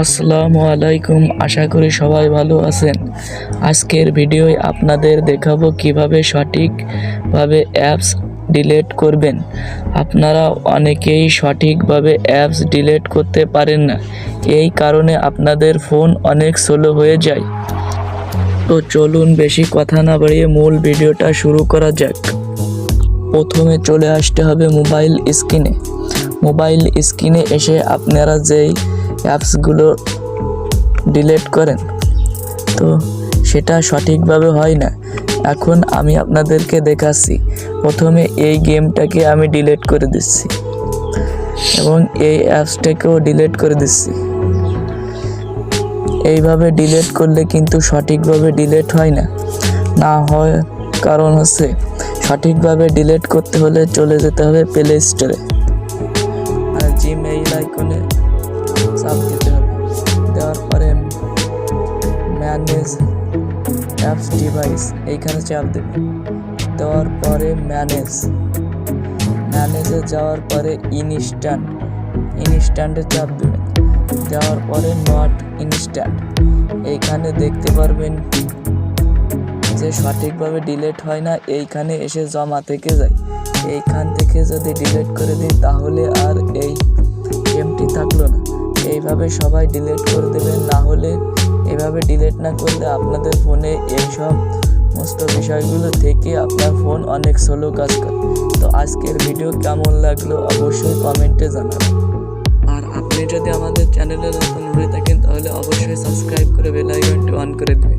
আসসালামু আলাইকুম, আশা করি সবাই ভালো আছেন। আজকের ভিডিওয় আপনাদের দেখাবো কীভাবে সঠিকভাবে অ্যাপস ডিলিট করবেন। আপনারা অনেকেই সঠিকভাবে অ্যাপস ডিলিট করতে পারেন না। এই কারণে আপনাদের ফোন অনেক স্লো হয়ে যায়। তো চলুন বেশি কথা না বাড়িয়ে মূল ভিডিওটা শুরু করা যাক। প্রথমে চলে আসতে হবে মোবাইল স্ক্রিনে। মোবাইল স্ক্রিনে এসে আপনারা যেই অ্যাপসগুলো ডিলেট করেন, তো সেটা সঠিকভাবে হয় না। এখন আমি আপনাদেরকে দেখাচ্ছি। প্রথমে এই গেমটাকে আমি ডিলেট করে দিচ্ছি এবং এই অ্যাপসটাকেও ডিলেট করে দিচ্ছি। এইভাবে ডিলেট করলে কিন্তু সঠিকভাবে ডিলেট হয় না। না হয় কারণ হচ্ছে সঠিকভাবে ডিলেট করতে হলে চলে যেতে হবে প্লে স্টোরে। জিমেইল আইকনে চাপ দিতে হবে। দেওয়ার পরে ম্যানেজ অ্যাপস ডিভাইস এইখানে চাপ দেবে। দেওয়ার পরে ম্যানেজ ম্যানেজে যাওয়ার পরে ইনস্ট্যান্ট ইনস্ট্যান্টে চাপ দেবেন। দেওয়ার পরে নট ইনস্ট্যান্ট এইখানে দেখতে পারবেন যে সঠিকভাবে ডিলেট হয় না, এইখানে এসে জমা থেকে যায়। এইখান থেকে যদি ডিলিট করে দিই, তাহলে আর এই গেমটি থাকল না। এইভাবে সবাই ডিলিট করে দেবেন না হলে এভাবে ডিলিট না করলে আপনাদের ফোনে এইসব সমস্ত বিষয়গুলো থেকে আপনার ফোন অনেক স্লো কাজ করে। তো আজকের ভিডিও কেমন লাগল অবশ্যই কমেন্টে জানাবেন। আর আপনি যদি আমাদের চ্যানেলে নতুন হয়ে থাকেন, তাহলে অবশ্যই সাবস্ক্রাইব করে বেল আইকনটি অন করে দেবেন।